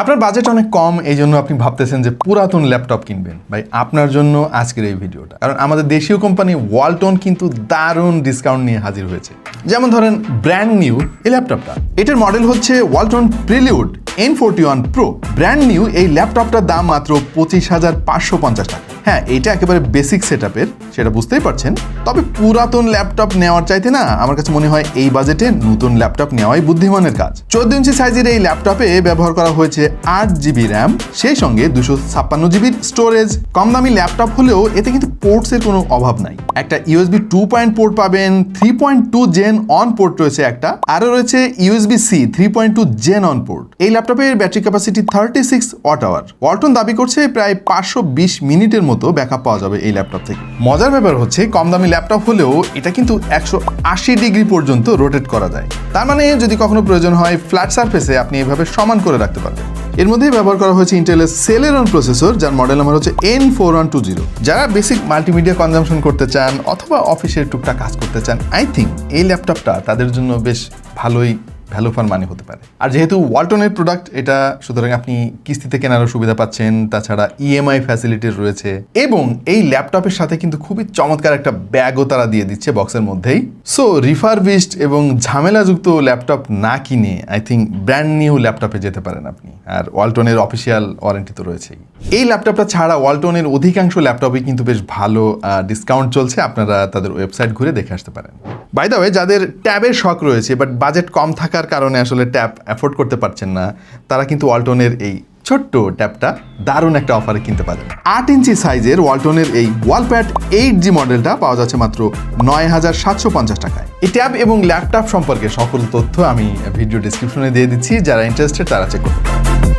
আপনার বাজেট অনেক কম এই জন্য আপনি ভাবতেছেন যে পুরাতন ল্যাপটপ কিনবেন। ভাই, আপনার জন্য আজকের এই ভিডিওটা। কারণ আমাদের দেশীয় কোম্পানি ওয়ালটন কিন্তু দারুণ ডিসকাউন্ট নিয়ে হাজির হয়েছে। যেমন ধরেন ব্র্যান্ড নিউ এই ল্যাপটপটা এটার মডেল হচ্ছে Walton Prelude N forty one pro brand new এই ল্যাপটপটার দাম মাত্র পঁচিশ হাজার পাঁচশো পঞ্চাশ টাকা। হ্যাঁ এটা একেবারে বেসিক সেট সেটা বুঝতেই পারছেন। তবে পুরাতন ল্যাপটপ নেওয়ার চাইতে না, আমার কাছে মনে হয় এই বাজেটে নতুন ল্যাপটপ নেওয়াই বুদ্ধিমানের কাজ। চোদ্দ ইঞ্চি সাইজের এই ল্যাপটপে ব্যবহার করা হয়েছে আট জিবি র্যাম সেই সঙ্গে দুশো ছাপ্পান্ন জিবির স্টোরেজ কম দামি ল্যাপটপ হলেও এতে কিন্তু পোর্টসের কোনো অভাব নাই। একটা ইউএসবি টু পয়েন্ট পোর্ট পাবেন three point two gen one port রয়েছে একটা, আরও রয়েছে USB C three point two gen one port এই ল্যাপটপের battery capacity thirty six watt hour Walton দাবি করছে প্রায় পাঁচশো বিশ মিনিটের মতো ব্যাকআপ পাওয়া যাবে এই ল্যাপটপ থেকে। মজার ব্যাপার হচ্ছে কম দামি ল্যাপটপ হলেও এটা কিন্তু একশো আশি ডিগ্রি পর্যন্ত রোটেট করা যায়। তার মানে যদি কখনো প্রয়োজন হয় ফ্ল্যাট সারফেসে আপনি এভাবে সমান করে রাখতে পারবেন। এর মধ্যেই ব্যবহার করা হয়েছে ইন্টেলের সেলেরন প্রসেসর যার মডেল নাম্বার হচ্ছে N four one two zero যারা বেসিক মাল্টিমিডিয়া কনজামশন করতে চান, অথবা অফিসের টুকটাক কাজ করতে চান আই থিঙ্ক এই ল্যাপটপটা তাদের জন্য বেশ ভালোই ভ্যালু ফর মানি হতে পারে। আর যেহেতু ওয়ালটনের প্রোডাক্ট এটা সুতরাং আপনি কিস্তিতে কেনারও সুবিধা পাচ্ছেন, তাছাড়া ইএমআই ফ্যাসিলিটি রয়েছে এবং এই ল্যাপটপের সাথে কিন্তু খুবই চমৎকার একটা ব্যাগও তারা দিয়ে দিচ্ছে বক্সের মধ্যেই। সো রিফারবিস্ট এবং ঝামেলাযুক্ত ল্যাপটপ না কিনে আই থিঙ্ক ব্র্যান্ড নিউ ল্যাপটপে যেতে পারেন আপনি। আর ওয়ালটনের অফিসিয়াল ওয়ারেন্টি তো রয়েছেই। এই ল্যাপটপটা ছাড়া ওয়ালটনের অধিকাংশ ল্যাপটপে কিন্তু বেশ ভালো ডিসকাউন্ট চলছে। আপনারা তাদের ওয়েবসাইট ঘুরে দেখে আসতে পারেন। বাই ওয়ে যাদের ট্যাবের শখ রয়েছে বাট বাজেট কম থাকার কারণে আসলে ট্যাপ অ্যাফোর্ড করতে পারছেন না, তারা কিন্তু ওয়ালটনের এই ছোট্ট ট্যাপটা দারুণ একটা অফারে কিনতে পারেন। আট ইঞ্চি সাইজের ওয়ালটনের এই ওয়ালপ্যাড এইট জি মডেলটা পাওয়া যাচ্ছে মাত্র নয় হাজার সাতশো পঞ্চাশ টাকায়। এই ট্যাব এবং ল্যাপটপ সম্পর্কে সকল তথ্য আমি ভিডিও ডিসক্রিপশনে দিয়ে দিচ্ছি, যারা ইন্টারেস্টেড তারা চেক করতে পারেন।